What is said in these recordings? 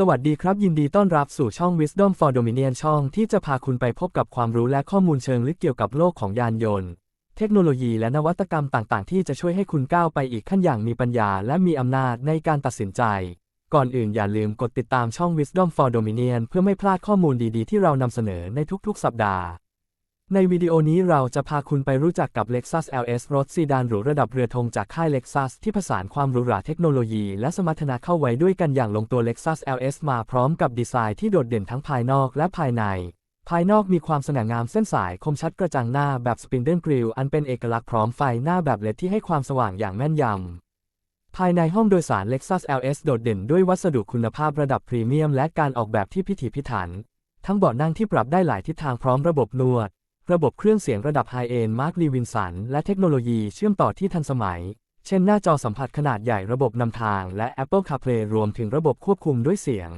สวัสดีครับ ยินดีต้อนรับสู่ช่อง Wisdom for Dominion ช่องที่จะพาคุณไปพบกับความรู้และข้อมูลเชิงลึกเกี่ยวกับโลกของยานยนต์ เทคโนโลยีและนวัตกรรมต่าง ๆ ที่จะช่วยให้คุณก้าวไปอีกขั้นอย่างมีปัญญา และมีอำนาจในการตัดสินใจ ก่อนอื่นอย่าลืมกดติดตามช่อง Wisdom for Dominion เพื่อไม่พลาดข้อมูลดี ๆ ที่เรานำเสนอในทุก ๆ สัปดาห์ ในวิดีโอนี้เราจะพาคุณไปรู้จักกับ Lexus LS รถซีดานหรูระดับเรือธงจากค่าย Lexus ที่ผสานความหรูหราเทคโนโลยี และสมรรถนะเข้าไว้ด้วยกันอย่างลงตัว Lexus LS มาพร้อมกับดีไซน์ที่โดดเด่นทั้งภายนอกและภายใน ภายนอกมีความสง่างามเส้นสายคมชัดกระจังหน้าแบบสปินเดิลกริลอันเป็นเอกลักษณ์พร้อมไฟหน้าแบบเลดที่ให้ความสว่างอย่างแม่นยำ ภายในห้องโดยสาร Lexus LS โดดเด่นด้วยวัสดุคุณภาพระดับพรีเมียมและการออกแบบที่พิถีพิถัน ทั้งเบาะนั่งที่ปรับได้หลายทิศทางพร้อมระบบนวด ระบบเครื่องเสียงระดับไฮเอนมาร์คลีวินสันและเทคโนโลยีเชื่อมต่อที่ทันสมัย เช่นหน้าจอสัมผัสขนาดใหญ่ระบบนำทางและ Apple CarPlay รวมถึงระบบควบคุมด้วยเสียง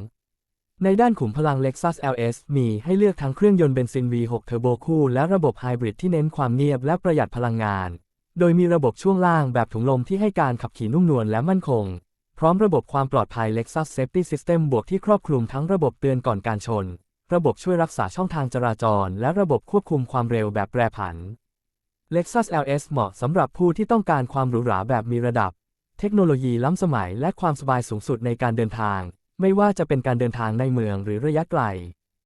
ในด้านขุมพลัง Lexus LS มีให้เลือกทั้งเครื่องยนต์เบนซิน V6 เทอร์โบคู่และระบบไฮบริดที่เน้นความเงียบและประหยัดพลังงาน โดยมีระบบช่วงล่างแบบถุงลมที่ให้การขับขี่นุ่มนวลและมั่นคง พร้อมระบบความปลอดภัย Lexus Safety System บวกที่ครอบคลุมทั้งระบบเตือนก่อนการชน ระบบช่วยรักษาช่องทางจราจร และระบบควบคุมความเร็วแบบแปรผัน Lexus LS เหมาะสำหรับผู้ที่ต้องการความหรูหราแบบมีระดับ เทคโนโลยีล้ำสมัยและความสบายสูงสุดในการเดินทาง ไม่ว่าจะเป็นการเดินทางในเมืองหรือระยะไกล